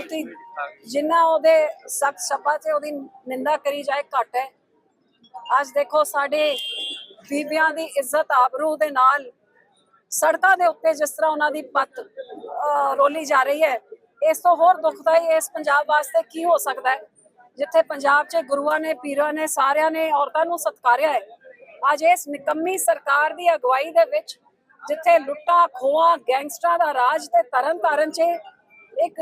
ਬਹੁਤੀ ਜਿੰਨਾ ਉਹਦੇ ਸਖਤ ਸ਼ਬਦਾਂ 'ਚ ਉਹਦੀ ਨਿੰਦਾ ਕਰੀ ਜਾਏ ਘੱਟ ਹੈ। ਅੱਜ ਦੇਖੋ ਸਾਡੇ ਬੀਬੀਆਂ ਦੀ ਇੱਜ਼ਤ ਆਬਰੂ ਦੇ ਨਾਲ ਸੜਕਾਂ ਦੇ ਉੱਤੇ ਜਿਸ ਤਰ੍ਹਾਂ ਉਹਨਾਂ ਦੀ ਪੱਤ ਰੋਲੀ ਜਾ ਰਹੀ ਹੈ, ਇਸ ਤੋਂ ਹੋਰ ਦੁਖਦਾਈ ਇਸ ਪੰਜਾਬ ਵਾਸਤੇ ਕੀ ਹੋ ਸਕਦਾ ਹੈ? ਜਿੱਥੇ ਪੰਜਾਬ 'ਚ ਗੁਰੂਆਂ ਨੇ, ਪੀਰਾਂ ਨੇ, ਸਾਰਿਆਂ ਨੇ ਔਰਤਾਂ ਨੂੰ ਸਤਕਾਰਿਆ ਹੈ। ਅੱਜ ਇਸ ਨਿਕੰਮੀ ਸਰਕਾਰ ਦੀ ਅਗਵਾਈ ਦੇ ਵਿੱਚ ਜਿੱਥੇ ਲੁੱਟਾਂ, ਖੋਹਾਂ, ਗੈਂਗਸਟਰਾਂ ਦਾ ਰਾਜ ਤੇ ਤਰਨ ਤਾਰਨ 'ਚ ਇੱਕ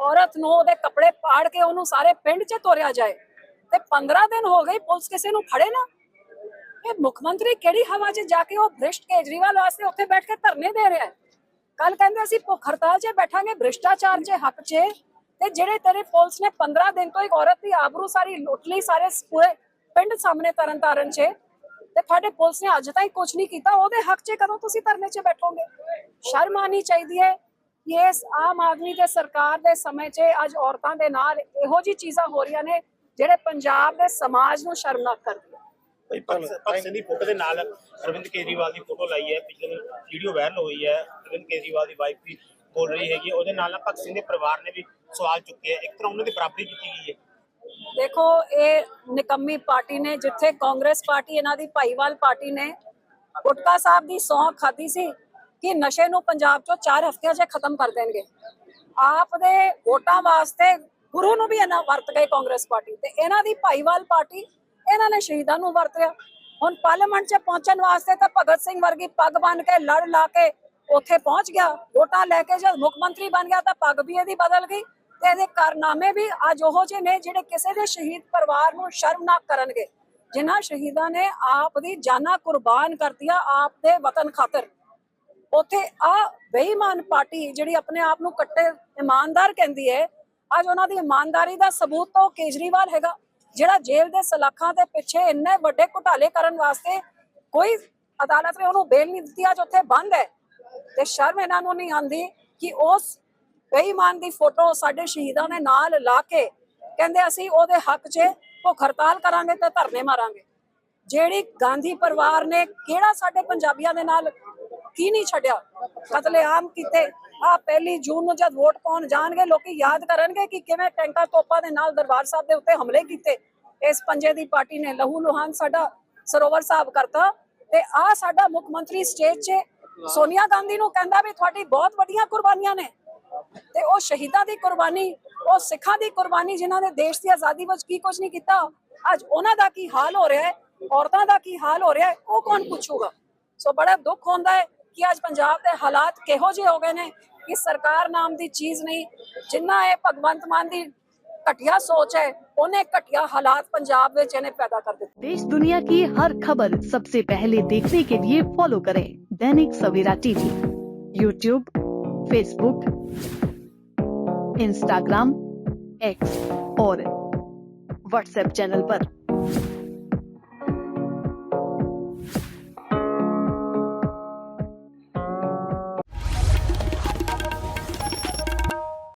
ਔਰਤ ਨੂੰ ਉਹਦੇ ਕੱਪੜੇ ਪਾੜ ਕੇ ਉਹਨੂੰ ਸਾਰੇ ਪਿੰਡ 'ਚ ਤੋਰਿਆ ਜਾਏ ਤੇ 15 ਦਿਨ ਹੋ ਗਏ ਪੁਲਿਸ ਕਿਸੇ ਨੂੰ ਫੜੇ ਨਾ। ਇਹ ਮੁੱਖ ਮੰਤਰੀ ਕਿਹੜੀ ਹਵਾ 'ਚ ਜਾ ਕੇ ਉਹ ਭ੍ਰਿਸ਼ਟ ਕੇਜਰੀਵਾਲ ਵਾਸਤੇ ਉੱਥੇ ਬੈਠ ਕੇ ਧਰਨੇ ਦੇ ਰਿਹਾ ਹੈ? ਕੱਲ ਕਹਿੰਦੇ ਅਸੀਂ ਭੁੱਖ ਹੜਤਾਲ 'ਚ ਬੈਠਾਂਗੇ, ਭ੍ਰਿਸ਼ਟਾਚਾਰ 'ਚ, ਹੱਕ 'ਚ। ਤੇ ਜਿਹੜੇ ਤੇਰੇ ਪੁਲਿਸ ਨੇ 15 ਦਿਨ ਤੋਂ ਇੱਕ ਔਰਤ ਦੀ ਆਬਰੂ ਸਾਰੀ ਲੁੱਟ ਲਈ ਸਾਰੇ ਪੂਰੇ ਪਿੰਡ ਸਾਹਮਣੇ ਤਰਨ ਤਾਰਨ 'ਚ। ਤੇ ਤੁਹਾਡੇ ਪੁਲਿਸ ਨੇ ਅੱਜ ਤਾਈਂ ਕੁਝ ਨਹੀਂ ਕੀਤਾ, ਉਹਦੇ ਹੱਕ 'ਚ ਕਦੋਂ ਤੁਸੀਂ ਧਰਨੇ 'ਚ ਬੈਠੋਗੇ? ਸ਼ਰਮ ਆਣੀ ਚਾਹੀਦੀ ਹੈ। ਇਸ ਆਮ ਆਦਮੀ ਦੇ ਸਰਕਾਰ ਦੇ ਸਮੇਂ 'ਚ ਅੱਜ ਔਰਤਾਂ ਦੇ ਨਾਲ ਇਹੋ ਜੀ ਚੀਜ਼ਾਂ ਹੋ ਰਹੀਆਂ ਨੇ ਜਿਹੜੇ ਪੰਜਾਬ ਦੇ ਸਮਾਜ ਨੂੰ ਸ਼ਰਮਨਾਕ ਕਰਦੀਆਂ। ਭਾਈ ਸਿੰਘ ਦੀ ਫੋਟੋ ਦੇ ਨਾਲ ਅਰਵਿੰਦ ਕੇਜਰੀਵਾਲ ਦੀ ਫੋਟੋ ਲਾਈ ਹੈ ਪਿਛਲੇ ਦਿਨ ਵੀਡੀਓ ਵਾਇਰਲ ਹੋਈ ਹੈ ਅਰਵਿੰਦ ਕੇਜਰੀਵਾਲ ਦੀ ਵਾਈਫ ਵੀ ਬੋਲ ਰਹੀ ਹੈਗੀ ਉਹਦੇ ਨਾਲ ਨਾਲ ਭਗਤ ਸਿੰਘ ਦੇ ਪਰਿਵਾਰ ਨੇ ਵੀ ਸਵਾਲ ਚੁੱਕੇ ਹੈ। ਇੱਕ ਤਰ੍ਹਾਂ ਉਹਨਾਂ ਦੀ ਬਰਾਬਰੀ ਕੀਤੀ ਗਈ ਹੈ। ਦੇਖੋ ਇਹ ਨਿਕੰਮੀ ਪਾਰਟੀ ਨੇ ਜਿੱਥੇ ਕਾਂਗਰਸ ਪਾਰਟੀ ਇਹਨਾਂ ਦੀ ਭਾਈਵਾਲ ਪਾਰਟੀ ਨੇ ਗੁਟਕਾ ਸਾਹਿਬ ਦੀ ਸੌਂ ਖਾਦੀ ਸੀ ਕਿ ਨਸ਼ੇ ਨੂੰ ਪੰਜਾਬ ਚੋਂ 4 ਹਫ਼ਤਿਆਂ 'ਚ ਖਤਮ ਕਰ ਦੇਣਗੇ। ਆਪ ਦੇ ਵੋਟਾਂ ਵਾਸਤੇ ਗੁਰੂ ਨੂੰ ਵੀ ਇਹਨਾਂ ਵਰਤ ਗਏ ਕਾਂਗਰਸ ਪਾਰਟੀ ਤੇ ਇਹਨਾਂ ਦੀ ਭਾਈਵਾਲ ਪਾਰਟੀ ਇਹਨਾਂ ਨੇ ਸ਼ਹੀਦਾਂ ਨੂੰ ਵਰਤਿਆ ਹੁਣ ਪਾਰਲੀਮੈਂਟ 'ਚ ਪਹੁੰਚਣ ਵਾਸਤੇ ਤਾਂ ਭਗਤ ਸਿੰਘ ਵਰਗੀ ਪੱਗ ਬੰਨ ਕੇ, ਲੜ ਲਾ ਕੇ ਉੱਥੇ ਪਹੁੰਚ ਗਿਆ। ਵੋਟਾਂ ਲੈ ਕੇ ਜਦ ਮੁੱਖ ਮੰਤਰੀ ਬਣ ਗਿਆ ਤਾਂ ਪੱਗ ਵੀ ਇਹਦੀ ਬਦਲ ਗਈ ਤੇ ਇਹਦੇ ਕਾਰਨਾਮੇ ਵੀ ਅੱਜ ਉਹੋ ਜਿਹੇ ਨੇ ਜਿਹੜੇ ਕਿਸੇ ਦੇ ਸ਼ਹੀਦ ਪਰਿਵਾਰ ਨੂੰ ਸ਼ਰਮਨਾਕ ਕਰਨਗੇ। ਜਿਨ੍ਹਾਂ ਸ਼ਹੀਦਾਂ ਨੇ ਆਪ ਦੀ ਜਾਨਾਂ ਕੁਰਬਾਨ ਕਰਤੀਆਂ ਆਪ ਦੇ ਵਤਨ ਖਾਤਰ। ਉੱਥੇ ਆ ਬੇਈਮਾਨ ਪਾਰਟੀ ਜਿਹੜੀ ਆਪਣੇ ਆਪ ਨੂੰ ਕੱਟੇ ਇਮਾਨਦਾਰ ਕਹਿੰਦੀ ਹੈ, ਅੱਜ ਉਹਨਾਂ ਦੀ ਇਮਾਨਦਾਰੀ ਦਾ ਸਬੂਤ ਤਾਂ ਕੇਜਰੀਵਾਲ ਹੈਗਾ, ਜਿਹੜਾ ਜੇਲ੍ਹ ਦੇ ਸਲਾਖਾਂ ਦੇ ਪਿੱਛੇ ਇੰਨੇ ਵੱਡੇ ਘੁਟਾਲੇ ਕਰਨ ਵਾਸਤੇ ਕੋਈ ਅਦਾਲਤ ਨੇ ਉਹਨੂੰ ਬੇਲ ਨਹੀਂ ਦਿੱਤੀ, ਅੱਜ ਉੱਥੇ ਬੰਦ ਹੈ। ਤੇ ਸ਼ਰਮ ਇਹਨਾਂ ਨੂੰ ਨਹੀਂ ਆਂਦੀ ਕਿ ਉਸ ਬੇਈਮਾਨ ਦੀ ਫੋਟੋ ਸਾਡੇ ਸ਼ਹੀਦਾਂ ਦੇ ਨਾਲ ਲਾ ਕੇ ਕਹਿੰਦੇ ਅਸੀਂ ਉਹਦੇ ਹੱਕ 'ਚ ਭੁੱਖ ਹੜਤਾਲ ਕਰਾਂਗੇ ਤੇ ਧਰਨੇ ਮਾਰਾਂਗੇ। ਜਿਹੜੀ ਗਾਂਧੀ ਪਰਿਵਾਰ ਨੇ ਕਿਹੜਾ ਸਾਡੇ ਪੰਜਾਬੀਆਂ ਦੇ ਨਾਲ ਕੀ ਨਹੀਂ ਛੱਡਿਆ? ਕਤਲੇਆਮ ਕੀਤੇ ਆ ਪਹਿਲੀ ਜੂਨ ਨੂੰ ਜਦ ਵੋਟ ਪਾਉਣ ਜਾਣਗੇ, ਲੋਕੀ ਯਾਦ ਕਰਨਗੇ ਕਿ ਕਿਵੇਂ ਟੈਂਕਾਂ ਤੋਪਾਂ ਦੇ ਨਾਲ ਦਰਬਾਰ ਸਾਹਿਬ ਦੇ ਉੱਤੇ ਹਮਲੇ ਕੀਤੇ। ਇਸ ਪੰਜੇ ਦੀ ਪਾਰਟੀ ਨੇ ਲਹੂ ਲੁਹਾਨ ਸਾਡਾ ਸਰੋਵਰ ਸਾਹਿਬ ਕਰਤਾ ਤੇ ਆ ਸਾਡਾ ਮੁੱਖ ਮੰਤਰੀ ਸਟੇਜ 'ਚ ਸੋਨੀਆ ਗਾਂਧੀ ਨੂੰ ਕਹਿੰਦਾ ਵੀ ਤੁਹਾਡੀ ਬਹੁਤ ਵੱਡੀਆਂ ਕੁਰਬਾਨੀਆਂ ਨੇ। ਤੇ ਉਹ ਸ਼ਹੀਦਾਂ ਦੀ ਕੁਰਬਾਨੀ, ਉਹ ਸਿੱਖਾਂ ਦੀ ਕੁਰਬਾਨੀ ਜਿਨ੍ਹਾਂ ਨੇ ਦੇਸ਼ ਦੀ ਆਜ਼ਾਦੀ ਵਿੱਚ ਕੀ ਕੁਝ ਨਹੀਂ ਕੀਤਾ, ਅੱਜ ਉਹਨਾਂ ਦਾ ਕੀ ਹਾਲ ਹੋ ਰਿਹਾ ਹੈ, ਔਰਤਾਂ ਦਾ ਕੀ ਹਾਲ ਹੋ ਰਿਹਾ ਹੈ, ਉਹ ਕੌਣ ਪੁੱਛੂਗਾ? ਸੋ ਬੜਾ ਦੁੱਖ ਹੁੰਦਾ ਹੈ ਕਿ ਅੱਜ ਪੰਜਾਬ ਦੇ ਹਾਲਾਤ ਕਿਹੋ ਜਿਹੇ ਹੋ ਗਏ ਨੇ ਕਿ ਸਰਕਾਰ ਨਾਮ ਦੀ ਚੀਜ਼ ਨਹੀਂ ਜਿੰਨਾ ਇਹ ਭਗਵੰਤ ਮਾਨ ਦੀ ਘਟੀਆ ਸੋਚ ਹੈ ਉਹਨੇ ਘਟੀਆ ਹਾਲਾਤ ਪੰਜਾਬ ਵਿੱਚ ਇਹਨੇ ਪੈਦਾ ਕਰ ਦਿੱਤੇ देश दुनिया की हर खबर सबसे पहले देखने के लिए फॉलो करें Dainik Savera TV YouTube Facebook Instagram X और व्हाट्सएप चैनल पर।